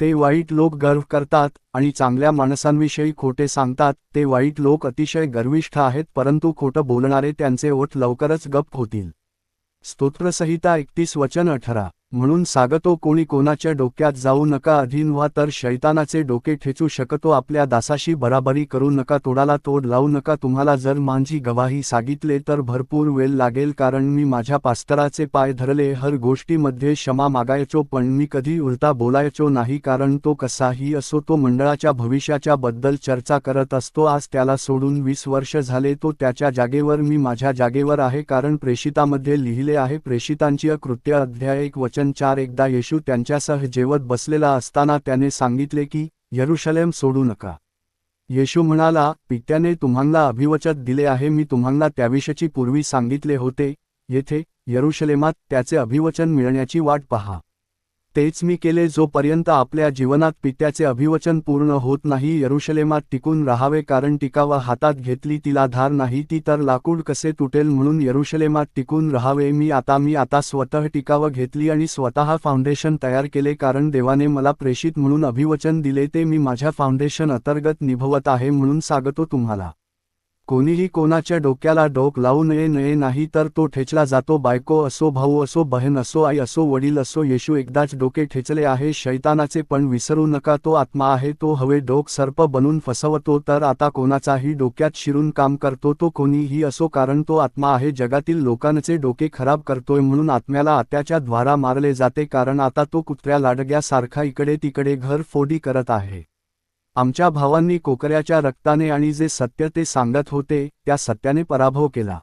ते वाईट लोक गर्व करतात आणि चांगल्या माणसांविषयी खोटे सांगतात. ते वाईट लोक अतिशय गर्विष्ठ आहेत परंतु खोटं बोलणारे त्यांचे ओठ लवकरच गप्प होतील. स्तोत्रसहिता एकतीस वचन अठरा. म्हणून सांगतो कोणी कोणाच्या डोक्यात जाऊ नका अधीन व्हा तर शैतानाचे डोके ठेचू शकतो आपल्या दासाशी बराबरी करू नका तोडाला तोड लावू नका. तुम्हाला जर माझी गवाही सांगितले तर भरपूर वेळ लागेल कारण मी माझ्या पास्तराचे पाय धरले हर गोष्टीमध्ये क्षमा मागायचो पण मी कधी उलटा बोलायचो नाही कारण तो कसाही असो तो मंडळाच्या भविष्याच्या बद्दल चर्चा करत असतो. आज त्याला सोडून वीस वर्ष झाले तो त्याच्या जागेवर मी माझ्या जागेवर आहे कारण प्रेषितामध्ये लिहिले आहे. प्रेषितांची कृत्य अध्याय एक वचन चार एकदा येशू त्यांच्यासह जेवत बसलेला असताना त्याने सांगितले की यरुशलेम सोडू नका. येशू म्हणाला पित्याने तुम्हाला अभिवचन दिले आहे मी तुम्हाला त्याविषयी पूर्वी सांगितले होते. येथे यरुशलेमात त्याचे अभिवचन मिळण्याची वाट पहा. तेच मी केले जोपर्यंत आपल्या जीवनात पित्याचे अभिवचन पूर्ण होत नाही यरुशलेमात टिकून राहावे कारण टिकावा हातात घेतली तिला धार नाही ती तर लाकूड कसे तुटेल म्हणून यरुशलेमात टिकून राहावे मी आता मी आता स्वतः टिकावं घेतली आणि स्वतः फाउंडेशन तयार केले कारण देवाने मला प्रेषित म्हणून अभिवचन दिले ते मी माझ्या फाउंडेशन अंतर्गत निभवत आहे म्हणून सांगतो तुम्हाला. कोणीही कोणाच्या डोक्याला डोक लावू नये नये नाही तर तो ठेचला जातो. बायको असो भाऊ असो बहीण असो आई असो वडील असो येशू एकदाच डोके ठेचले आहे. शैतानाचे पण विसरू नका. तो आत्मा आहे तो हवे डोक सर्प बनून फसवतो. तर आता कोणाचाही डोक्यात शिरून काम करतो तो कोणीही असो कारण तो आत्मा आहे. जगातील लोकांचे डोके खराब करतोय म्हणून आत्म्याला आत्याच्या द्वारा मारले जाते कारण आता तो कुत्र्या लाडग्यासारखा इकडे तिकडे घर फोडी करत आहे. आमच्या भावांनी कोकऱ्याच्या रक्ताने आणि जे सत्य ते सांगत होते त्या सत्याने पराभव केला.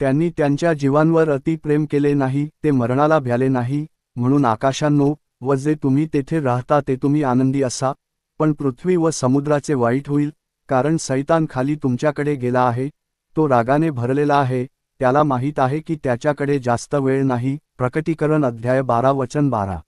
त्यांनी त्यांच्या जीवांवर अति प्रेम केले नाही ते मरणाला भ्याले नाही म्हणून आकाशांनो व जे तुम्ही तेथे राहता ते तुम्ही आनंदी असा पण पृथ्वी व समुद्राचे वाईट होईल कारण सैतान खाली तुमच्याकडे गेला आहे तो रागाने भरलेला आहे त्याला माहीत आहे की त्याच्याकडे जास्त वेळ नाही प्रकटीकरण अध्याय बारा वचन बारा.